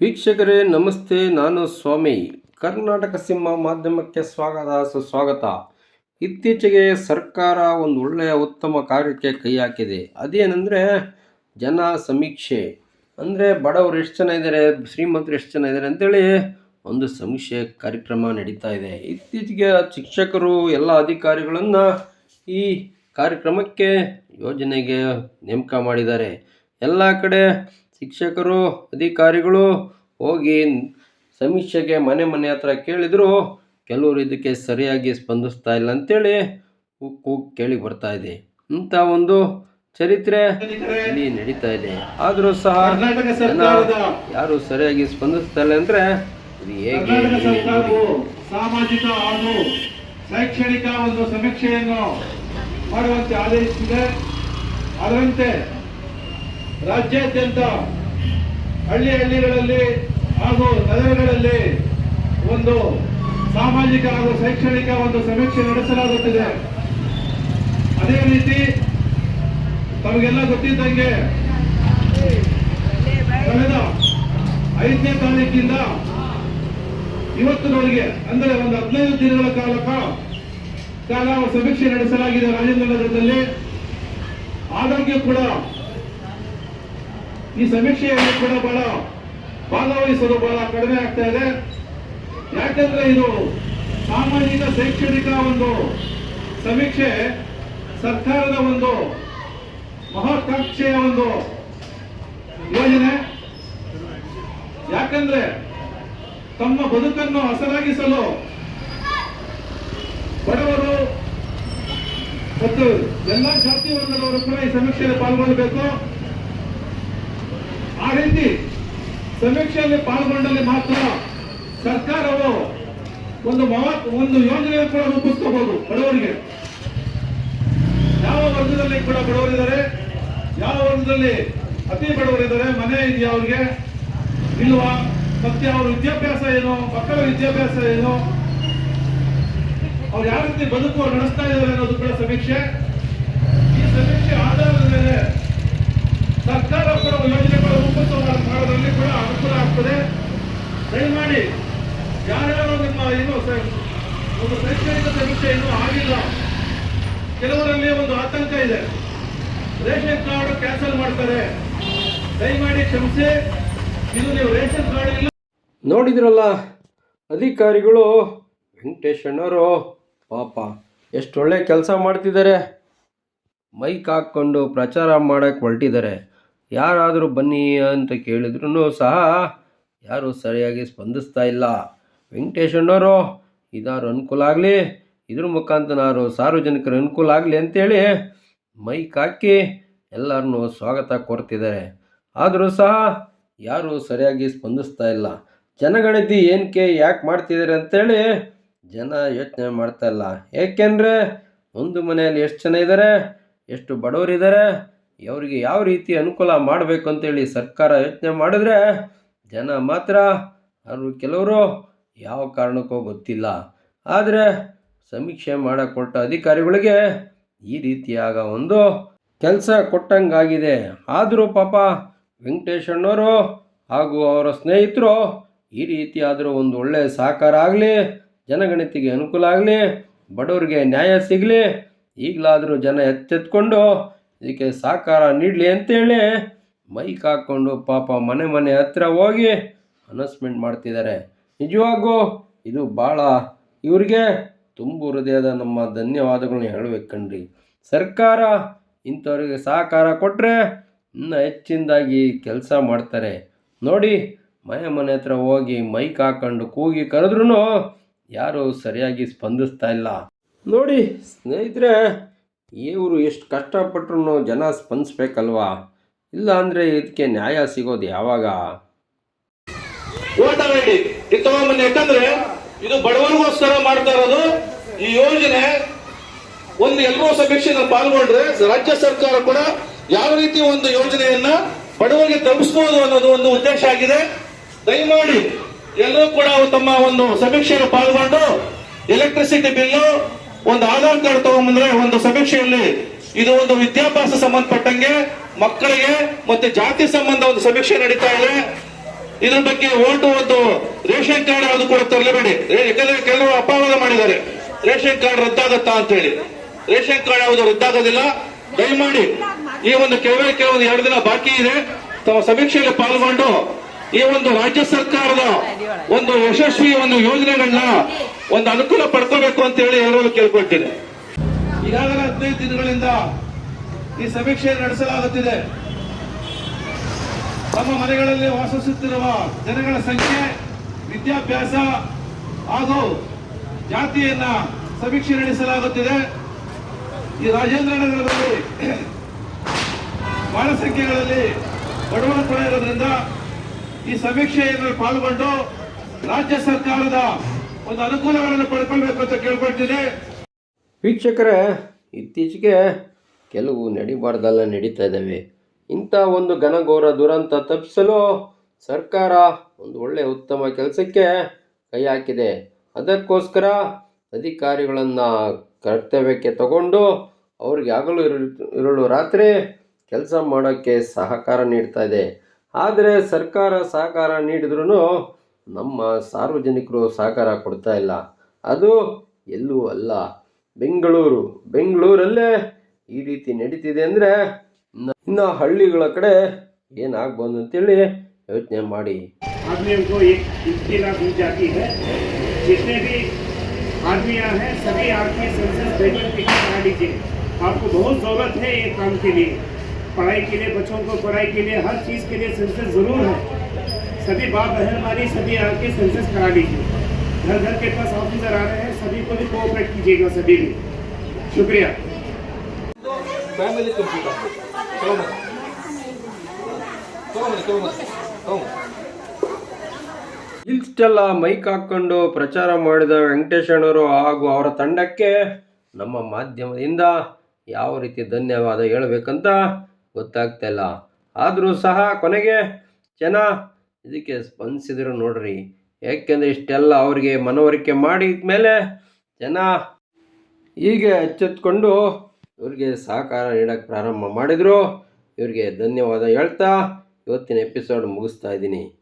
ವೀಕ್ಷಕರೇ, ನಮಸ್ತೆ. ನಾನು ಸ್ವಾಮಿ. ಕರ್ನಾಟಕ ಸಿಂಹ ಮಾಧ್ಯಮಕ್ಕೆ ಸ್ವಾಗತ, ಸುಸ್ವಾಗತ. ಇತ್ತೀಚೆಗೆ ಸರ್ಕಾರ ಒಂದು ಒಳ್ಳೆಯ ಉತ್ತಮ ಕಾರ್ಯಕ್ಕೆ ಕೈ ಹಾಕಿದೆ. ಅದೇನೆಂದರೆ ಜನ ಸಮೀಕ್ಷೆ. ಅಂದರೆ ಬಡವರು ಎಷ್ಟು ಜನ ಇದ್ದಾರೆ ಶ್ರೀಮಂತರು ಎಷ್ಟು ಜನ ಇದ್ದಾರೆ ಅಂತೇಳಿ ಒಂದು ಸಮೀಕ್ಷೆ ಕಾರ್ಯಕ್ರಮ ನಡೀತಾ ಇದೆ. ಇತ್ತೀಚೆಗೆ ಶಿಕ್ಷಕರು, ಎಲ್ಲ ಅಧಿಕಾರಿಗಳನ್ನು ಈ ಕಾರ್ಯಕ್ರಮಕ್ಕೆ ಯೋಜನೆಗೆ ನೇಮಕ ಮಾಡಿದ್ದಾರೆ. ಎಲ್ಲ ಕಡೆ ಶಿಕ್ಷಕರು ಅಧಿಕಾರಿಗಳು ಹೋಗಿ ಸಮೀಕ್ಷೆಗೆ ಮನೆ ಮನೆ ಹತ್ರ ಕೇಳಿದ್ರು ಕೆಲವರು ಇದಕ್ಕೆ ಸರಿಯಾಗಿ ಸ್ಪಂದಿಸ್ತಾ ಇಲ್ಲ ಅಂತೇಳಿ ಕೇಳಿ ಬರ್ತಾ ಇದೆ. ಇಂಥ ಒಂದು ಚರಿತ್ರೆ ಇಲ್ಲಿ ನಡೀತಾ ಇದೆ. ಆದರೂ ಸಹ ಯಾರು ಸರಿಯಾಗಿ ಸ್ಪಂದಿಸ್ತಾ ಇಲ್ಲ ಅಂದರೆ ಇದು ಹೇಗೆ ಸಾಮಾಜಿಕ ಹಾಗೂ ಶೈಕ್ಷಣಿಕ ಒಂದು ಸಮೀಕ್ಷೆಯನ್ನು ಮಾಡುವಂತೆ ಆದೇಶಿಸಿದೆ. ಅದರಂತೆ ರಾಜ್ಯಾದ್ಯಂತ ಹಳ್ಳಿ ಹಳ್ಳಿಗಳಲ್ಲಿ ಹಾಗೂ ನಗರಗಳಲ್ಲಿ ಒಂದು ಸಾಮಾಜಿಕ ಹಾಗೂ ಶೈಕ್ಷಣಿಕ ಒಂದು ಸಮೀಕ್ಷೆ ನಡೆಸಲಾಗುತ್ತಿದೆ. ಅದೇ ರೀತಿ ತಮಗೆಲ್ಲ ಗೊತ್ತಿದ್ದಂಗೆ ಕಳೆದ ಐದನೇ ತಾರೀಕಿಂದ ಇವತ್ತಿನವರೆಗೆ ಅಂದರೆ ಒಂದು ಹದಿನೈದು ದಿನಗಳ ಕಾಲಕ ಕಾಲ ಸಮೀಕ್ಷೆ ನಡೆಸಲಾಗಿದೆ ರಾಜೇಂದ್ರ ನಗರದಲ್ಲಿ. ಆದಾಗ್ಯೂ ಕೂಡ ಈ ಸಮೀಕ್ಷೆಯಲ್ಲಿ ಕೂಡ ಬಹಳ ಭಾಗವಹಿಸಲು ಬಹಳ ಕಡಿಮೆ ಆಗ್ತಾ ಇದೆ. ಯಾಕಂದ್ರೆ ಇದು ಸಾಮಾಜಿಕ ಶೈಕ್ಷಣಿಕ ಒಂದು ಸಮೀಕ್ಷೆ, ಸರ್ಕಾರದ ಒಂದು ಮಹತ್ವಾಕಾಂಕ್ಷೆಯ ಒಂದು ಯೋಜನೆ. ಯಾಕಂದ್ರೆ ತಮ್ಮ ಬದುಕನ್ನು ಹಸರಾಗಿಸಲು ಬಡವರು ಮತ್ತು ಎಲ್ಲ ಜಾತಿ ವರ್ಗದವರು ಕೂಡ ಈ ಸಮೀಕ್ಷೆಯಲ್ಲಿ ಪಾಲ್ಗೊಳ್ಳಬೇಕು. ಆ ರೀತಿ ಸಮೀಕ್ಷೆಯಲ್ಲಿ ಪಾಲ್ಗೊಂಡಲ್ಲಿ ಮಾತ್ರ ಸರ್ಕಾರವು ಒಂದು ಒಂದು ಯೋಜನೆಯನ್ನು ಕೂಡ ರೂಪಿಸ್ಕೋಬಹುದು ಬಡವರಿಗೆ. ಯಾವ ವರ್ಗದಲ್ಲಿ ಕೂಡ ಬಡವರಿದ್ದಾರೆ? ಯಾವ ವರ್ಗದಲ್ಲಿ ಅತಿ ಬಡವರಿದ್ದಾರೆ? ಮನೆ ಇದೆಯಾ ಅವ್ರಿಗೆ? ಇಲ್ವಾ? ಮತ್ತೆ ಅವ್ರ ವಿದ್ಯಾಭ್ಯಾಸ ಏನು? ಮಕ್ಕಳ ವಿದ್ಯಾಭ್ಯಾಸ ಏನು? ಅವ್ರು ಯಾವ ರೀತಿ ಬದುಕು ನಡೆಸ್ತಾ ಇದ್ದಾರೆ ಅನ್ನೋದು ಕೂಡ ಸಮೀಕ್ಷೆ. ಈ ಸಮೀಕ್ಷೆ ಆಧಾರದ ಮೇಲೆ ಸರ್ಕಾರ ಕೂಡ ಯೋಜನೆಗಳ ರೂಪಿಸುವ ಮಾಡೋದ್ರಲ್ಲಿ ಕೂಡ ಅನುಕೂಲ ಆಗ್ತದೆ ದಯಮಾಡಿ ಯಾರ್ಯಾರು ನಿಮ್ಮ ಏನು ಸ- ಒಂದು ಶೈಕ್ಷಣಿಕ ಸಮೀಕ್ಷೆ ಇನ್ನೂ ಆಗಿಲ್ಲ ಕೆಲವರಲ್ಲಿ ಒಂದು ಆತಂಕ ಇದೆ ರೇಷನ್ ಕಾರ್ಡ್ ಕ್ಯಾನ್ಸಲ್ ಮಾಡ್ತಾರೆ. ದಯಮಾಡಿ ಕ್ಷಮಿಸಿ. ಇದು ನೀವು ರೇಷನ್ ಕಾರ್ಡ್ ಇಲ್ಲ. ನೋಡಿದ್ರಲ್ಲ, ಅಧಿಕಾರಿಗಳು ವೆಂಕಟೇಶಣ್ಣವರು ಪಾಪ ಎಷ್ಟು ಒಳ್ಳೆ ಕೆಲಸ ಮಾಡ್ತಿದ್ದಾರೆ. ಮೈಕ್ ಹಾಕ್ಕೊಂಡು ಪ್ರಚಾರ ಮಾಡೋಕ್ಕೆ ಹೊರಟಿದ್ದಾರೆ. ಯಾರಾದರೂ ಬನ್ನಿ ಅಂತ ಕೇಳಿದ್ರು ಸಹ ಯಾರೂ ಸರಿಯಾಗಿ ಸ್ಪಂದಿಸ್ತಾ ಇಲ್ಲ. ವೆಂಕಟೇಶಣ್ಣವರು ಇದಾರು ಅನುಕೂಲ ಆಗಲಿ, ಇದ್ರ ಮುಖಾಂತರ ಸಾರ್ವಜನಿಕರ ಅನುಕೂಲ ಆಗಲಿ ಅಂತೇಳಿ ಮೈಕ್ ಹಾಕಿ ಎಲ್ಲರನ್ನೂ ಸ್ವಾಗತ ಕೋರ್ತಿದ್ದಾರೆ. ಆದರೂ ಸಹ ಯಾರೂ ಸರಿಯಾಗಿ ಸ್ಪಂದಿಸ್ತಾ ಇಲ್ಲ. ಜನಗಣತಿ ಏನಕ್ಕೆ ಯಾಕೆ ಮಾಡ್ತಿದ್ದಾರೆ ಅಂತೇಳಿ ಜನ ಯೋಚನೆ ಮಾಡ್ತಾ ಇಲ್ಲ. ಏಕೆಂದರೆ ಒಂದು ಮನೆಯಲ್ಲಿ ಎಷ್ಟು ಜನ ಇದ್ದಾರೆ ಎಷ್ಟು ಬಡವರಿದ್ದಾರೆ ಅವರಿಗೆ ಯಾವ ರೀತಿ ಅನುಕೂಲ ಮಾಡಬೇಕು ಅಂತೇಳಿ ಸರ್ಕಾರ ಯೋಚನೆ ಮಾಡಿದ್ರೆ ಜನ ಮಾತ್ರ ಅವರು ಕೆಲವರು ಯಾವ ಕಾರಣಕ್ಕೂ ಗೊತ್ತಿಲ್ಲ. ಆದರೆ ಸಮೀಕ್ಷೆ ಮಾಡಕ್ಕೆ ಕೊಟ್ಟ ಅಧಿಕಾರಿಗಳಿಗೆ ಈ ರೀತಿಯಾಗ ಒಂದು ಕೆಲಸ ಕೊಟ್ಟಂಗಾಗಿದೆ. ಆದರೂ ಪಾಪ ವೆಂಕಟೇಶಣ್ಣವರು ಹಾಗೂ ಅವರ ಸ್ನೇಹಿತರು ಈ ರೀತಿಯಾದರೂ ಒಂದು ಒಳ್ಳೆಯ ಸಹಕಾರ ಆಗಲಿ, ಜನಗಣತಿಗೆ ಅನುಕೂಲ ಆಗಲಿ, ಬಡವರಿಗೆ ನ್ಯಾಯ ಸಿಗಲಿ, ಈಗಲಾದರೂ ಜನ ಎತ್ತೆತ್ಕೊಂಡು ಇದಕ್ಕೆ ಸಹಕಾರ ನೀಡಲಿ ಅಂತೇಳಿ ಮೈಕ್ ಹಾಕ್ಕೊಂಡು ಪಾಪ ಮನೆ ಮನೆ ಹತ್ತಿರ ಹೋಗಿ ಅನೌನ್ಸ್ಮೆಂಟ್ ಮಾಡ್ತಿದ್ದಾರೆ. ನಿಜವಾಗೂ ಇದು ಭಾಳ ಇವ್ರಿಗೆ ತುಂಬು ಹೃದಯದ ನಮ್ಮ ಧನ್ಯವಾದಗಳನ್ನ ಹೇಳ್ಬೇಕು ಕಣ್ರಿ. ಸರ್ಕಾರ ಇಂಥವ್ರಿಗೆ ಸಹಕಾರ ಕೊಟ್ಟರೆ ಇನ್ನೂ ಹೆಚ್ಚಿನದಾಗಿ ಕೆಲಸ ಮಾಡ್ತಾರೆ. ನೋಡಿ, ಮನೆ ಮನೆ ಹತ್ರ ಹೋಗಿ ಮೈಕ್ ಹಾಕೊಂಡು ಕೂಗಿ ಕರೆದ್ರೂ ಯಾರೂ ಸರಿಯಾಗಿ ಸ್ಪಂದಿಸ್ತಾ ಇಲ್ಲ. ನೋಡಿ, ಸ್ನೇಹಿತರೆ ಇವರು ಎಷ್ಟು ಕಷ್ಟಪಟ್ಟರು ಜನ ಸ್ಪಂದಿಸ್ಬೇಕಲ್ವಾ? ಇಲ್ಲ ಅಂದರೆ ಇದಕ್ಕೆ ನ್ಯಾಯ ಸಿಗೋದು ಯಾವಾಗ? ಇದು ಬಡವರಿಗೋಸ್ಕರ ಮಾಡ್ತಾ ಇರೋದು. ಈ ಯೋಜನೆ ಒಂದು ಎಲ್ಲರೂ ಸಮೀಕ್ಷೆ ಪಾಲ್ಗೊಂಡ್ರೆ ರಾಜ್ಯ ಸರ್ಕಾರ ಕೂಡ ಯಾವ ರೀತಿ ಒಂದು ಯೋಜನೆಯನ್ನ ಬಡವರಿಗೆ ತಲುಪಿಸಬಹುದು ಅನ್ನೋದು ಒಂದು ಉದ್ದೇಶ ಆಗಿದೆ. ದಯಮಾಡಿ ಎಲ್ಲರೂ ಕೂಡ ತಮ್ಮ ಒಂದು ಸಮೀಕ್ಷೆಯನ್ನು ಪಾಲ್ಗೊಂಡು ಎಲೆಕ್ಟ್ರಿಸಿಟಿ ಬಿಲ್ಲು, ಒಂದು ಆಧಾರ್ ಕಾರ್ಡ್ ತಗೊಂಡ್ಬಂದ್ರೆ ಒಂದು ಸಮೀಕ್ಷೆಯಲ್ಲಿ ಇದು ಒಂದು ವಿದ್ಯಾಭ್ಯಾಸ ಸಂಬಂಧಪಟ್ಟಂಗೆ ಮಕ್ಕಳಿಗೆ ಮತ್ತೆ ಜಾತಿ ಸಂಬಂಧ ಒಂದು ಸಮೀಕ್ಷೆ ನಡೀತಾ ಇದೆ. ಇದ್ರ ಬಗ್ಗೆ ಓಟು ಒಂದು ರೇಷನ್ ಕಾರ್ಡ್ ಯಾವುದು ಕೂಡ ತರಲೇಬೇಡಿ. ಯಾಕಂದ್ರೆ ಕೆಲವರು ಅಪವಾದ ಮಾಡಿದ್ದಾರೆ. ರೇಷನ್ ಕಾರ್ಡ್ ರದ್ದಾಗತ್ತಾ ಅಂತ ಹೇಳಿ. ರೇಷನ್ ಕಾರ್ಡ್ ಯಾವುದು ರದ್ದಾಗೋದಿಲ್ಲ? ದಯಮಾಡಿ ಈ ಒಂದು ಕೆಲವೇ ಕೆಲವೊಂದು ಎರಡು ದಿನ ಬಾಕಿ ಇದೆ. ತಮ್ಮ ಸಮೀಕ್ಷೆಯಲ್ಲಿ ಪಾಲ್ಗೊಂಡು ಈ ಒಂದು ರಾಜ್ಯ ಸರ್ಕಾರದ ಒಂದು ಯಶಸ್ವಿ ಒಂದು ಯೋಜನೆಗಳನ್ನ ಒಂದು ಅನುಕೂಲ ಪಡ್ಕೋಬೇಕು ಅಂತ ಹೇಳಿ ಎಲ್ಲರೂ ಕೇಳ್ಕೊಳ್ತೀನಿ. ಈಗಾಗಲೇ ಹದಿನೈದು ದಿನಗಳಿಂದ ಈ ಸಮೀಕ್ಷೆ ನಡೆಸಲಾಗುತ್ತಿದೆ. ತಮ್ಮ ಮನೆಗಳಲ್ಲಿ ವಾಸಿಸುತ್ತಿರುವ ಜನಗಳ ಸಂಖ್ಯೆ, ವಿದ್ಯಾಭ್ಯಾಸ ಹಾಗೂ ಜಾತಿಯನ್ನ ಸಮೀಕ್ಷೆ ನಡೆಸಲಾಗುತ್ತಿದೆ. ಈ ರಾಜೇಂದ್ರ ನಗರದಲ್ಲಿ ಬಹಳ ಸಂಖ್ಯೆಗಳಲ್ಲಿ ಬಡವರು ಕೂಡ ಇರೋದ್ರಿಂದ ಈ ಸಮೀಕ್ಷೆಯನ್ನು ಪಾಲ್ಗೊಂಡು ರಾಜ್ಯ ಸರ್ಕಾರದ ಒಂದು ಅನುಕೂಲಗಳನ್ನು ಪಡ್ಕೊಳ್ಬೇಕು ಅಂತ ಕೇಳ್ಕೊಳ್ತೀನಿ. ವೀಕ್ಷಕರೇ, ಇತ್ತೀಚೆಗೆ ಕೆಲವು ನಡಿಬಾರ್ದೆಲ್ಲ ನಡೀತಾ ಇದ್ದಾವೆ. ಇಂಥ ಒಂದು ಘನಘೋರ ದುರಂತ ತಪ್ಪಿಸಲು ಸರ್ಕಾರ ಒಂದು ಒಳ್ಳೆಯ ಉತ್ತಮ ಕೆಲಸಕ್ಕೆ ಕೈ ಹಾಕಿದೆ. ಅದಕ್ಕೋಸ್ಕರ ಅಧಿಕಾರಿಗಳನ್ನು ಕರ್ತವ್ಯಕ್ಕೆ ತಗೊಂಡು ಅವ್ರಿಗೆ ಹಗಲು ಇರು- ಇರುಳು ರಾತ್ರಿ ಕೆಲಸ ಮಾಡೋಕ್ಕೆ ಸಹಕಾರ ನೀಡ್ತಾ ಇದೆ. ಆದರೆ ಸರ್ಕಾರ ಸಹಕಾರ ನೀಡಿದ್ರೂ ನಮ್ಮ ಸಾರ್ವಜನಿಕರು ಸಹಕಾರ ಕೊಡ್ತಾ ಇಲ್ಲ. ಅದು ಎಲ್ಲೂ ಅಲ್ಲ. ಬೆಂಗಳೂರು, ಬೆಂಗಳೂರಲ್ಲೇ ಈ ರೀತಿ ನಡೀತಿದೆ ಅಂದರೆ ಇನ್ನು ಹಳ್ಳಿಗಳ ಕಡೆ ಏನಾಗ್ಬೋದು ಅಂತೇಳಿ ಯೋಚನೆ ಮಾಡಿ आदमियों को एक इतनी लाख मिल जाती है जितने भी आदमियां हैं सभी आपकी सेंसस पेमेंट टिकट करा लीजिए आपको बहुत ज़रूरत है ये काम के लिए पढ़ाई के लिए बच्चों को पढ़ाई के लिए हर चीज़ के लिए सेंसस ज़रूर है सभी बाप बहन वाली सभी आके सेंसस करा लीजिए घर घर के पास ऑफिसर आ रहे हैं सभी को भी कोऑपरेट कीजिएगा सभी भी शुक्रिया ಫ್ಯಾಮಿಲಿ ಕಂಪ್ಯೂಟರ್ ತಗೊಂಬನ್ನಿ ತಗೊಂಬನ್ನಿ ತಗೊಂಬನ್ನಿ ಇಷ್ಟೆಲ್ಲ ಮೈಕ್ ಹಾಕ್ಕೊಂಡು ಪ್ರಚಾರ ಮಾಡಿದ ವೆಂಕಟೇಶಣ್ಣವರು ಹಾಗೂ ಅವರ ತಂಡಕ್ಕೆ ನಮ್ಮ ಮಾಧ್ಯಮದಿಂದ ಯಾವ ರೀತಿ ಧನ್ಯವಾದ ಹೇಳಬೇಕಂತ ಗೊತ್ತಾಗ್ತಾ ಇಲ್ಲ. ಆದರೂ ಸಹ ಕೊನೆಗೆ ಜನ ಇದಕ್ಕೆ ಸ್ಪಂದಿಸಿದ್ರು ನೋಡ್ರಿ. ಯಾಕೆಂದರೆ ಇಷ್ಟೆಲ್ಲ ಅವರಿಗೆ ಮನವರಿಕೆ ಮಾಡಿದ ಮೇಲೆ ಜನ ಹೀಗೆ ಎಚ್ಚೆತ್ಕೊಂಡು ಇವ್ರಿಗೆ ಸಹಕಾರ ನೀಡೋಕ್ಕೆ ಪ್ರಾರಂಭ ಮಾಡಿದರು. ಇವರಿಗೆ ಧನ್ಯವಾದ ಹೇಳ್ತಾ ಇವತ್ತಿನ ಎಪಿಸೋಡ್ ಮುಗಿಸ್ತಾ ಇದ್ದೀನಿ.